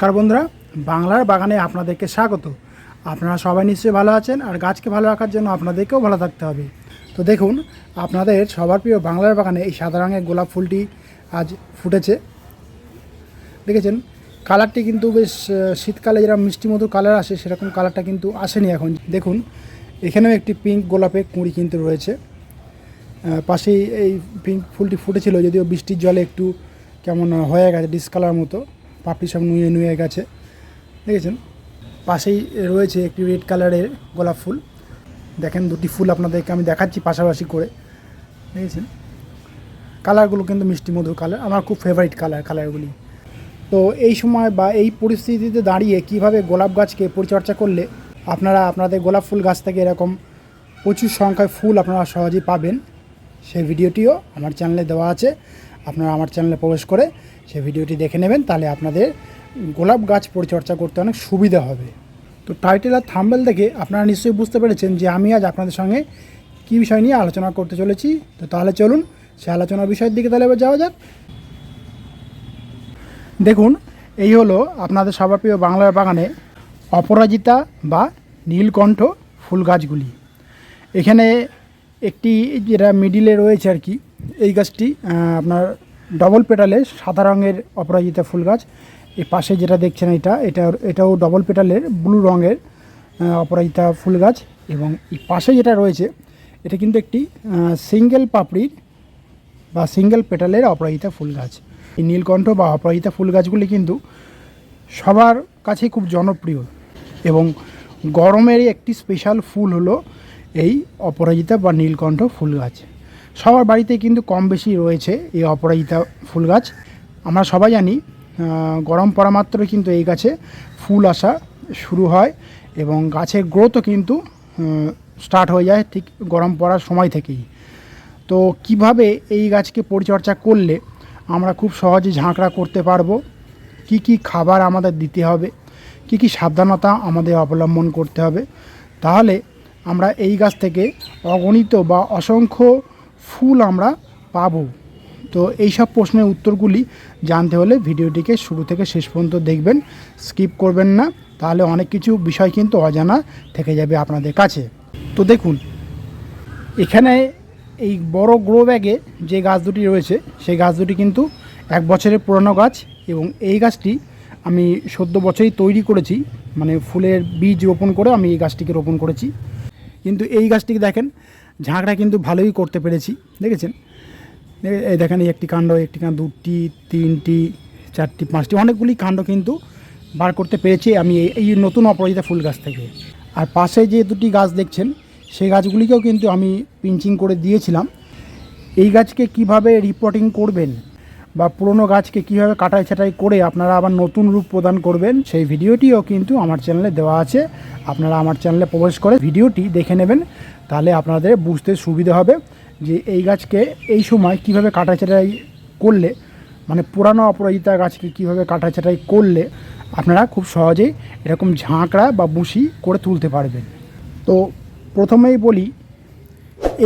নমস্কার বন্ধুরা, বাংলার বাগানে আপনাদেরকে স্বাগত। আপনারা সবাই নিশ্চয়ই ভালো আছেন আর গাছকে ভালো রাখার জন্য আপনাদেরকেও ভালো থাকতে হবে। তো দেখুন, আপনাদের সবার প্রিয় বাংলার বাগানে এই সাদা রঙের গোলাপ ফুলটি আজ ফুটেছে। দেখেছেন, কালারটি কিন্তু বেশ শীতকালে যেরকম মিষ্টি মধুর কালার আসে, সেরকম কালারটা কিন্তু আসেনি এখন। দেখুন, এখানেও একটি পিঙ্ক গোলাপের কুঁড়ি কিন্তু রয়েছে। পাশেই এই পিঙ্ক ফুলটি ফুটেছিল, যদিও বৃষ্টির জলে একটু কেমন হয়ে গেছে ডিসকালার মতো। পাপড়ি সব নুয়ে নুয়ে গেছে। দেখেছেন? পাশেই রয়েছে একটি রেড কালারের গোলাপ ফুল। দেখেন দুটি ফুল আপনাদেরকে আমি দেখাচ্ছি পাশাপাশি করে। দেখেছেন? কালারগুলো কিন্তু মিষ্টি মধুর কালার আমার খুব ফেভারিট কালার কালারগুলি তো এই সময় বা এই পরিস্থিতিতে দাঁড়িয়ে কীভাবে গোলাপ গাছকে পরিচর্যা করলে আপনারা আপনাদের গোলাপ ফুল গাছ থেকে এরকম প্রচুর সংখ্যায় ফুল আপনারা সহজেই পাবেন, সেই ভিডিওটিও আমার চ্যানেলে দেওয়া আছে। আপনারা আমার চ্যানেলে প্রবেশ করে সেই ভিডিওটি দেখে নেবেন, তাহলে আপনাদের গোলাপ গাছ পরিচর্যা করতে অনেক সুবিধা হবে। তো টাইটেল আর থাম্বেল দেখে আপনারা নিশ্চয়ই বুঝতে পেরেছেন যে আমি আজ আপনাদের সঙ্গে কী বিষয় নিয়ে আলোচনা করতে চলেছি। তো তাহলে চলুন, সে আলোচনার বিষয়ের দিকে তাহলে এবার যাওয়া যাক। দেখুন, এই হলো আপনাদের সবার প্রিয় বাংলার বাগানে অপরাজিতা বা নীলকণ্ঠ ফুল গাছগুলি। এখানে একটি যেটা মিডিলে রয়েছে আর কি, এই গাছটি আপনার ডবল পেটালে সাদা রঙের অপরাজিতা ফুল গাছ। এই পাশে যেটা দেখছেন এটা এটা, এটাও ডবল পেটালের ব্লু রঙের অপরাজিতা ফুল গাছ। এবং এই পাশে যেটা রয়েছে, এটা কিন্তু একটি সিঙ্গেল পাপড়ির বা সিঙ্গেল পেটালের অপরাজিতা ফুল গাছ। এই নীলকণ্ঠ বা অপরাজিতা ফুল গাছগুলি কিন্তু সবার কাছে খুব জনপ্রিয়। এবং গরমের একটি স্পেশাল ফুল হলো এই অপরাজিতা বা নীলকণ্ঠ ফুল গাছ। সবার বাড়িতে কিন্তু কম বেশি রয়েছে এই অপরাজিতা ফুল গাছ। আমরা সবাই জানি গরম পড়া মাত্রই কিন্তু এই গাছে ফুল আসা শুরু হয় এবং গাছের গ্রোথও কিন্তু স্টার্ট হয়ে যায় ঠিক গরম পড়ার সময় থেকেই। তো কীভাবে এই গাছকে পরিচর্যা করলে আমরা খুব সহজে ঝাঁকড়া করতে পারব? কি কি খাবার আমাদের দিতে হবে? কি কি সাবধানতা আমাদের অবলম্বন করতে হবে? তাহলে আমরা এই গাছ থেকে অগণিত বা অসংখ্য ফুল আমরা পাবো। তো এই সব প্রশ্নের উত্তরগুলি জানতে হলে ভিডিওটিকে শুরু থেকে শেষ পর্যন্ত দেখবেন, স্কিপ করবেন না, তাহলে অনেক কিছু বিষয় কিন্তু অজানা থেকে যাবে আপনাদের কাছে। তো দেখুন, এখানে এই বড় গ্রো ব্যাগে যে গাছ দুটি রয়েছে, সেই গাছ দুটি কিন্তু এক বছরের পুরনো গাছ এবং এই গাছটি আমি সদ্য বছরই তৈরি করেছি মানে ফুলের বীজ রোপণ করে আমি এই গাছটিকে রোপণ করেছি। কিন্তু এই গাছটিকে দেখেন ঝাঁকড়া কিন্তু ভালোই করতে পেরেছি, দেখেছেন? এই দেখেন এই একটি কাণ্ড একটি কাণ্ড, দুটি, তিনটি, চারটি, পাঁচটি, অনেকগুলি কাণ্ড কিন্তু বার করতে পেরেছি আমি এই- এই নতুন অপরাজিতা ফুল গাছ থেকে। আর পাশে যে দুটি গাছ দেখছেন, সেই গাছগুলিকেও কিন্তু আমি পিঞ্চিং করে দিয়েছিলাম। এই গাছকে কীভাবে রিপোর্টিং করবেন বা পুরনো গাছকে কীভাবে কাটাই ছাটাই করে আপনারা আবার নতুন রূপ প্রদান করবেন, সেই ভিডিওটিও কিন্তু আমার চ্যানেলে দেওয়া আছে। আপনারা আমার চ্যানেলে প্রবেশ করে ভিডিওটি দেখে নেবেন, তাহলে আপনাদের বুঝতে সুবিধা হবে যে এই গাছকে এই সময় কীভাবে কাটাই ছাটাই করলে মানে পুরানো অপরাজিতা গাছকে কীভাবে কাটাই ছাটাই করলে আপনারা খুব সহজেই এরকম ঝাঁকড়া বা বুশি করে তুলতে পারবেন। তো প্রথমেই বলি,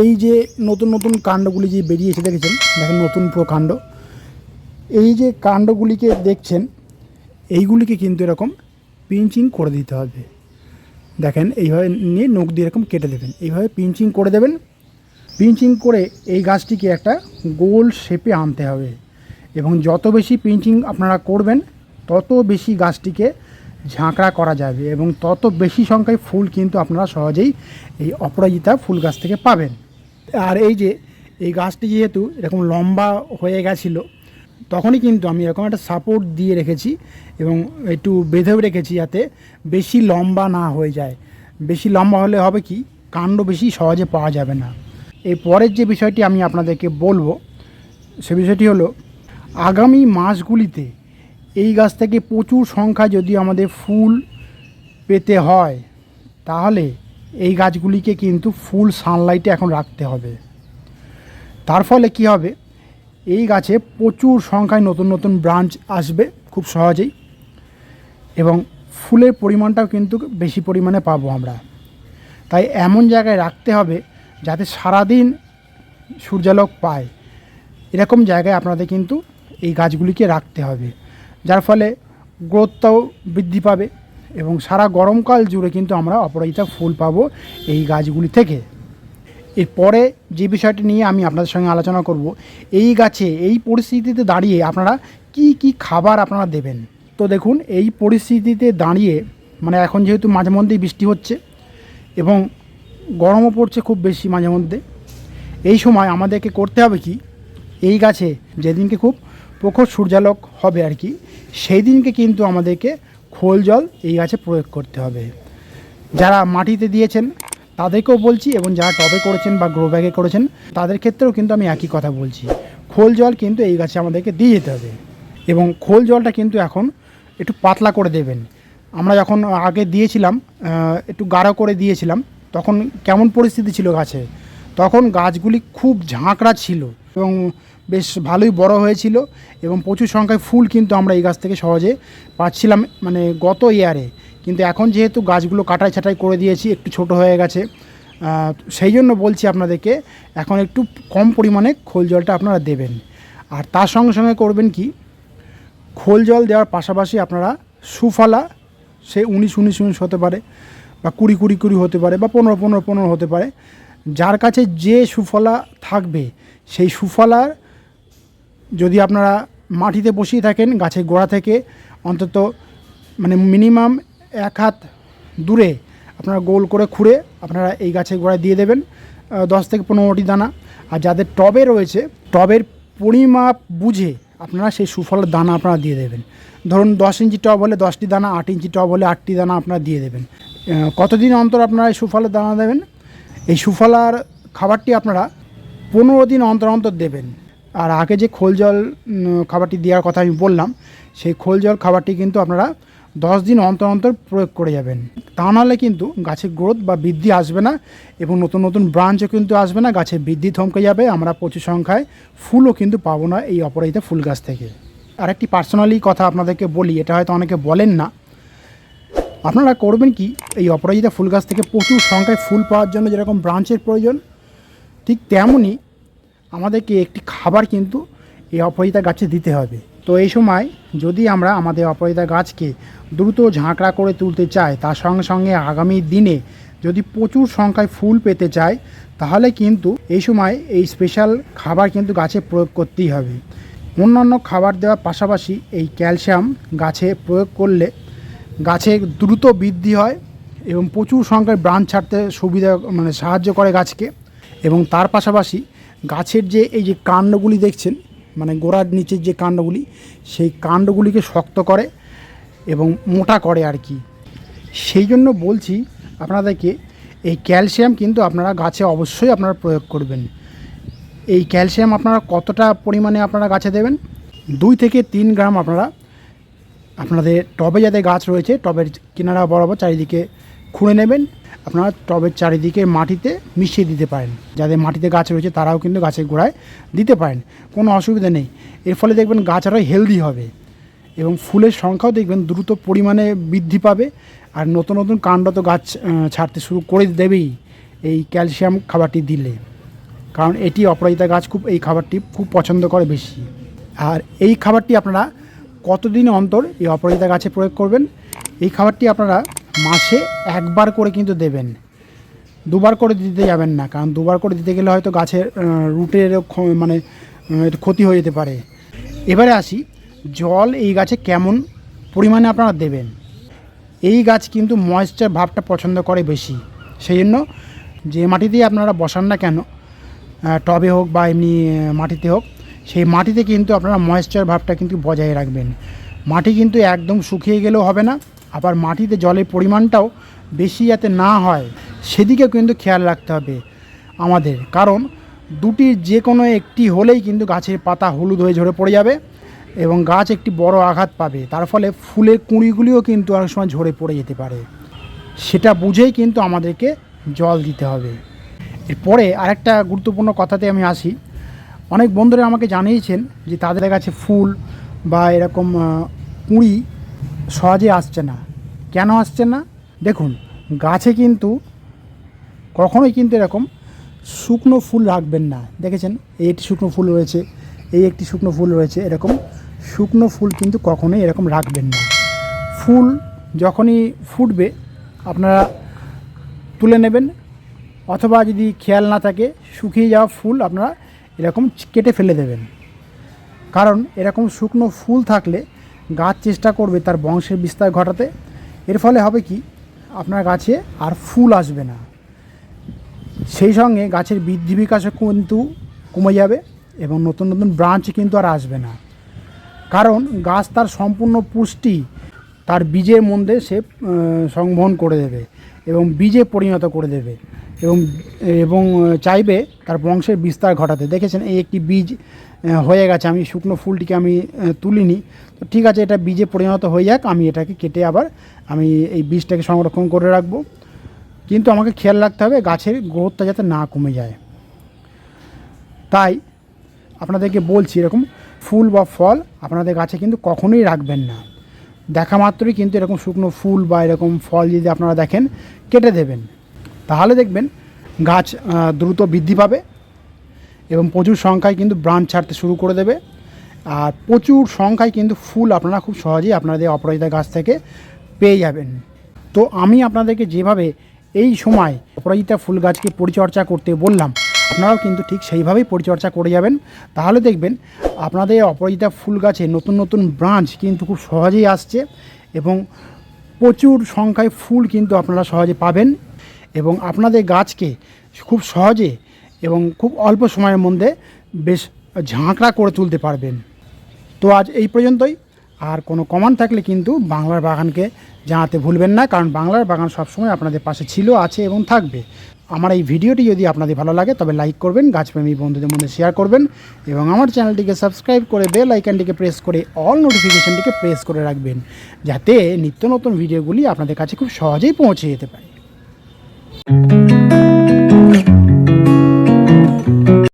এই যে নতুন নতুন কাণ্ডগুলি যে বেরিয়েছে দেখেছেন, দেখেন নতুন প্রকাণ্ড। এই যে কাণ্ডগুলিকে দেখছেন, এইগুলিকে কিন্তু এরকম পিঞ্চিং করে দিতে হবে। দেখেন, এইভাবে নিয়ে নখ দিয়ে এরকম কেটে দেবেন। এইভাবে পিঞ্চিং করে দেবেন। পিঞ্চিং করে এই গাছটিকে একটা গোল শেপে আনতে হবে। এবং যত বেশি পিঞ্চিং আপনারা করবেন, তত বেশি গাছটিকে ঝাঁকড়া করা যাবে এবং তত বেশি সংখ্যায় ফুল কিন্তু আপনারা সহজেই এই অপরাজিতা ফুল গাছ থেকে পাবেন। আর এই যে, এই গাছটি যেহেতু এরকম লম্বা হয়ে গেছিল তখনই কিন্তু আমি এরকম একটা সাপোর্ট দিয়ে রেখেছি এবং একটু বেঁধেও রেখেছি যাতে বেশি লম্বা না হয়ে যায়। বেশি লম্বা হলে হবে কি? কাণ্ড বেশি সহজে পাওয়া যাবে না। এই পরের যে বিষয়টি আমি আপনাদেরকে বলব, সে বিষয়টি হলো, আগামী মাসগুলিতে এই গাছ থেকে প্রচুর সংখ্যা যদি আমাদের ফুল পেতে হয়, তাহলে এই গাছগুলিকে কিন্তু ফুল সানলাইটে এখন রাখতে হবে। তার ফলে কি হবে? এই গাছে প্রচুর সংখ্যায় নতুন নতুন ব্রাঞ্চ আসবে খুব সহজেই। এবং ফুলের পরিমাণটাও কিন্তু বেশি পরিমাণে পাবো আমরা। তাই এমন জায়গায় রাখতে হবে যাতে সারাদিন সূর্যালোক পায়। এরকম জায়গায় আপনাদের কিন্তু এই গাছগুলিকে রাখতে হবে। যার ফলে গ্রোথটাও বৃদ্ধি পাবে এবং সারা গরমকাল জুড়ে কিন্তু আমরা অপরাজিতা ফুল পাবো এই গাছগুলি থেকে। এরপরে যে বিষয়টি নিয়ে আমি আপনাদের সঙ্গে আলোচনা করব, এই গাছে, এই পরিস্থিতিতে দাঁড়িয়ে আপনারা কি কি খাবার আপনারা দেবেন? তো দেখুন, এই পরিস্থিতিতে দাঁড়িয়ে মানে এখন যেহেতু মাঝে মধ্যেই বৃষ্টি হচ্ছে এবং গরমও পড়ছে খুব বেশি মাঝে মধ্যে, এই সময় আমাদেরকে করতে হবে কি, এই গাছে যেদিনকে খুব প্রখর সূর্যালোক হবে আর কি সেই দিনকে কিন্তু আমাদেরকে খোল জল এই গাছে প্রয়োগ করতে হবে। যারা মাটিতে দিয়েছেন তাদেরকেও বলছি এবং যারা টবে করেছেন বা গ্রো ব্যাগে করেছেন, তাদের ক্ষেত্রেও কিন্তু আমি একই কথা বলছি। খোল জল কিন্তু এই গাছে আমাদেরকে দিয়ে যেতে হবে। এবং খোল জলটা কিন্তু এখন একটু পাতলা করে দেবেন। আমরা যখন আগে দিয়েছিলাম একটু গাঢ় করে দিয়েছিলাম, তখন কেমন পরিস্থিতি ছিল গাছে? তখন গাছগুলি খুব ঝাঁকড়া ছিল এবং বেশ ভালোই বড় হয়েছিল এবং প্রচুর সংখ্যায় ফুল কিন্তু আমরা এই গাছ থেকে সহজে পাচ্ছিলাম। মানে গত ইয়ারে কিন্তু এখন যেহেতু গাছগুলো কাটাই ছাটাই করে দিয়েছি, একটু ছোট হয়ে গেছে সেই জন্য বলছি আপনাদেরকে এখন একটু কম পরিমাণে খোল জলটা আপনারা দেবেন। আর তার সঙ্গে সঙ্গে করবেন কি, খোল জল দেওয়ার পাশাপাশি আপনারা সুফলা, সে উনিশ উনিশ উনিশ হতে পারে, বা কুড়ি কুড়ি কুড়ি হতে পারে, বা পনেরো পনেরো পনেরো হতে পারে, যার কাছে যে সুফলা থাকবে, সেই সুফলার যদি আপনারা মাটিতে বসিয়ে থাকেন গাছের গোড়া থেকে, অন্তত মানে মিনিমাম এক হাত দূরে আপনারা গোল করে খুঁড়ে আপনারা এই গাছের গোড়ায় দিয়ে দেবেন দশ থেকে পনেরোটি দানা। আর যাদের টবে রয়েছে, টবের পরিমাপ বুঝে আপনারা সেই সুফলের দানা আপনারা দিয়ে দেবেন। ধরুন দশ ইঞ্চি টব হলে দশটি দানা, আট ইঞ্চি টব হলে আটটি দানা আপনারা দিয়ে দেবেন। কতদিন অন্তর আপনারা এই সুফলের দানা দেবেন? এই সুফলার খাবারটি আপনারা পনেরো দিন অন্তর অন্তর দেবেন। আর আগে যে খোল জল খাবারটি দেওয়ার কথা আমি বললাম, সেই খোল জল খাবারটি কিন্তু আপনারা দশ দিন অন্তর অন্তর প্রয়োগ করে যাবেন। তা নাহলে কিন্তু গাছের গ্রোথ বা বৃদ্ধি আসবে না এবং নতুন নতুন ব্রাঞ্চও কিন্তু আসবে না গাছের বৃদ্ধি থমকে যাবে। আমরা প্রচুর সংখ্যায় ফুলও কিন্তু পাবো না এই অপরাজিতা ফুল গাছ থেকে। আর একটি পার্সোনালি কথা আপনাদেরকে বলি, এটা হয়তো অনেকে বলেন না। আপনারা করবেন কি, এই অপরাজিতা ফুল গাছ থেকে প্রচুর সংখ্যায় ফুল পাওয়ার জন্য যেরকম ব্রাঞ্চের প্রয়োজন, ঠিক তেমনই আমাদেরকে একটি খাবার কিন্তু এই অপরাজিতা গাছে দিতে হবে। তো এই সময় যদি আমরা আমাদের অপরাজিতা গাছকে দ্রুত ঝাঁকড়া করে তুলতে চাই, তার সঙ্গে সঙ্গে আগামী দিনে যদি প্রচুর সংখ্যায় ফুল পেতে চাই, তাহলে কিন্তু এই সময় এই স্পেশাল খাবার কিন্তু গাছে প্রয়োগ করতেই হবে। অন্যান্য খাবার দেওয়ার পাশাপাশি এই ক্যালসিয়াম গাছে প্রয়োগ করলে গাছে দ্রুত বৃদ্ধি হয় এবং প্রচুর সংখ্যায় ব্রাঞ্চ ছাড়তে সুবিধা মানে সাহায্য করে গাছকে। এবং তার পাশাপাশি গাছের যে এই যে কাণ্ডগুলি দেখছেন মানে গোড়ার নিচের যে কাণ্ডগুলি, সেই কাণ্ডগুলিকে শক্ত করে এবং মোটা করে আর কি। সেই জন্য বলছি আপনাদেরকে, এই ক্যালসিয়াম কিন্তু আপনারা গাছে অবশ্যই আপনারা প্রয়োগ করবেন। এই ক্যালসিয়াম আপনারা কতটা পরিমাণে আপনারা গাছে দেবেন? দুই থেকে তিন গ্রাম আপনারা, আপনাদের টবে যাদের গাছ রয়েছে, টবের কিনারা বরাবর চারিদিকে খুঁড়ে নেবেন। আপনারা টবের চারিদিকে মাটিতে মিশিয়ে দিতে পারেন। যাদের মাটিতে গাছ রয়েছে তারাও কিন্তু গাছের গোড়ায় দিতে পারেন। কোনো অসুবিধা নেই। এর ফলে দেখবেন গাছ আরও হেলদি হবে এবং ফুলের সংখ্যাও দেখবেন দ্রুত পরিমাণে বৃদ্ধি পাবে আর নতুন নতুন কাণ্ড তো গাছ ছাড়তে শুরু করে দেবেই এই ক্যালসিয়াম খাবারটি দিলে। কারণ এটি অপরাজিতা গাছ খুব, এই খাবারটি খুব পছন্দ করে বেশি। আর এই খাবারটি আপনারা কতদিন অন্তর এই অপরাজিতা গাছে প্রয়োগ করবেন? এই খাবারটি আপনারা মাসে একবার করে কিন্তু দেবেন। দুবার করে দিতে যাবেন না, কারণ দুবার করে দিতে গেলে হয়তো গাছের রুটের মানে ক্ষতি হয়ে যেতে পারে। এবারে আসি, জল এই গাছে কেমন পরিমাণে আপনারা দেবেন? এই গাছ কিন্তু ময়েশ্চার ভাবটা পছন্দ করে বেশি। সেই জন্য যে মাটিতেই আপনারা বসান না কেন টবে হোক বা এমনি মাটিতে হোক, সেই মাটিতে কিন্তু আপনারা ময়েশ্চার ভাবটা কিন্তু বজায় রাখবেন। মাটি কিন্তু একদম শুকিয়ে গেলেও হবে না আবার মাটিতে জলের পরিমাণটাও বেশি যাতে না হয়, সেদিকেও কিন্তু খেয়াল রাখতে হবে আমাদের। কারণ দুটির যে কোনো একটি হলেই কিন্তু গাছের পাতা হলুদ হয়ে ঝরে পড়ে যাবে এবং গাছ একটি বড় আঘাত পাবে। তার ফলে ফুলের কুঁড়িগুলিও কিন্তু অনেক সময় ঝরে পড়ে যেতে পারে। সেটা বুঝেই কিন্তু আমাদেরকে জল দিতে হবে। এরপরে আরেকটা গুরুত্বপূর্ণ কথাতে আমি আসি। অনেক বন্ধুরা আমাকে জানিয়েছেন যে তাদের কাছে ফুল বা এরকম কুঁড়ি সহজে আসছে না। কেন আসছে না? দেখুন, গাছে কিন্তু কখনোই কিন্তু এরকম শুকনো ফুল রাখবেন না। দেখেছেন? এই একটি শুকনো ফুল রয়েছে, এই একটি শুকনো ফুল রয়েছে, এরকম শুকনো ফুল কিন্তু কখনোই এরকম রাখবেন না। ফুল যখনই ফুটবে, আপনারা তুলে নেবেন, অথবা যদি খেয়াল না থাকে, শুকিয়ে যাওয়া ফুল আপনারা এরকম কেটে ফেলে দেবেন। কারণ এরকম শুকনো ফুল থাকলে গাছ চেষ্টা করবে তার বংশের বিস্তার ঘটাতে। এর ফলে হবে কি? আপনার গাছে আর ফুল আসবে না। সেই সঙ্গে গাছের বৃদ্ধি বিকাশও কিন্তু কমে যাবে এবং নতুন নতুন ব্রাঞ্চ কিন্তু আর আসবে না। কারণ গাছ তার সম্পূর্ণ পুষ্টি, তার বীজের মধ্যে সে সংবহন করে দেবে এবং বীজে পরিণত করে দেবে। এবং এবং চাইবে তার বংশের বিস্তার ঘটাতে। দেখেছেন, এই একটি বীজ হয়ে গেছে। আমি শুকনো ফুলটিকে আমি তুলিনি। তো ঠিক আছে, এটা বীজে পরিণত হয়ে যাক। আমি এটাকে কেটে আবার আমি এই বীজটাকে সংরক্ষণ করে রাখব। কিন্তু আমাকে খেয়াল রাখতে হবে, গাছের গ্রোথটা যাতে না কমে যায়। তাই আপনাদেরকে বলছি, এরকম ফুল বা ফল আপনাদের গাছে কিন্তু কখনোই রাখবেন না। দেখা মাত্রই কিন্তু এরকম শুকনো ফুল বা এরকম ফল যদি আপনারা দেখেন, কেটে দেবেন। তাহলে দেখবেন গাছ দ্রুত বৃদ্ধি পাবে এবং প্রচুর সংখ্যায় কিন্তু ব্রাঞ্চ ছাড়তে শুরু করে দেবে। আর প্রচুর সংখ্যায় কিন্তু ফুল আপনারা খুব সহজেই আপনাদের অপরাজিতা গাছ থেকে পেয়ে যাবেন। তো আমি আপনাদেরকে যেভাবে এই সময় অপরাজিতা ফুল গাছকে পরিচর্যা করতে বললাম, আপনারাও কিন্তু ঠিক সেইভাবেই পরিচর্যা করে যাবেন। তাহলে দেখবেন আপনাদের অপরাজিতা ফুল গাছে নতুন নতুন ব্রাঞ্চ কিন্তু খুব সহজেই আসছে এবং প্রচুর সংখ্যায় ফুল কিন্তু আপনারা সহজে পাবেন। এবং আপনাদের গাছকে খুব সহজে এবং খুব অল্প সময়ের মধ্যে বেশ ঝাঁকড়া করে তুলতে পারবেন। তো আজ এই পর্যন্তই। আর কোনো কমান্ড থাকলে কিন্তু বাংলার বাগানকে জানাতে ভুলবেন না, কারণ বাংলার বাগান সবসময় আপনাদের পাশে ছিল, আছে এবং থাকবে। আমার এই ভিডিওটি যদি আপনাদের ভালো লাগে, তবে লাইক করবেন, গাছপ্রেমী বন্ধুদের মধ্যে শেয়ার করবেন এবং আমার চ্যানেলটিকে সাবস্ক্রাইব করে বেল আইকনটিকে প্রেস করে অল নোটিফিকেশানটিকে প্রেস করে রাখবেন, যাতে নিত্য নতুন ভিডিওগুলি আপনাদের কাছে খুব সহজেই পৌঁছে যেতে পারে। Thank you.